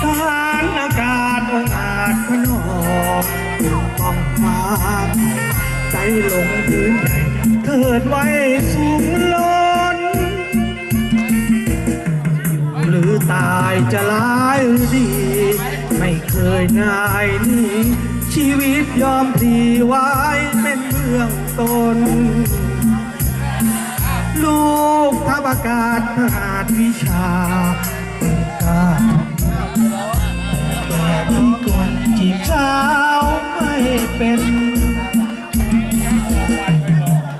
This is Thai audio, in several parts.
ทหารอากาศองอาจขนองป้องฟ้าใจลงพื้นใหญ่เกิดไว้สูงล้น หรือตายจะร้ายหรือดี ไม่เคยง่ายนี่ชีวิตยอมพลีไว้เป็นเบื้องต้น พอากาศทหารวิชาเปิดกล้าแต่พี่กวนจีบสาวไม่เป็น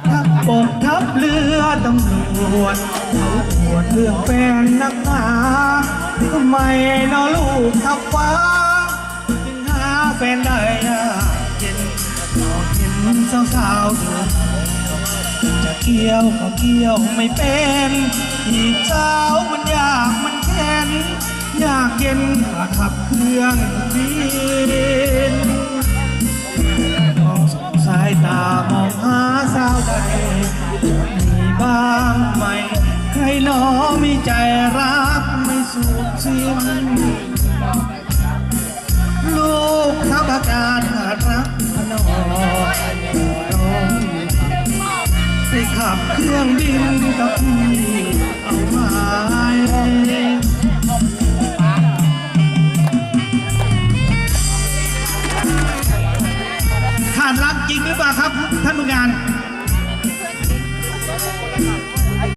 ทัพบกทัพเรือตำรวจเขาปวดเรื่องแฟนนักหนาทำไมเนอลูกทับฟ้าจึงหาแฟนได้ยากเย็นพอเห็นสาวๆเดิน จะเกี่ยวก็เกี่ยวไม่เป็นจีบสามันยากมันแค้นยากเย็นขาดขับเครื่องบินมองสงสายตามองหาสาวใดมีบ้างไหมใครหนอมีใจรักไม่สูญสิ้นลูกทัพ รื่องบินกับพี่เอาไหมขาดรักจริงหรือเปล่าครับ ท่านผู้งาน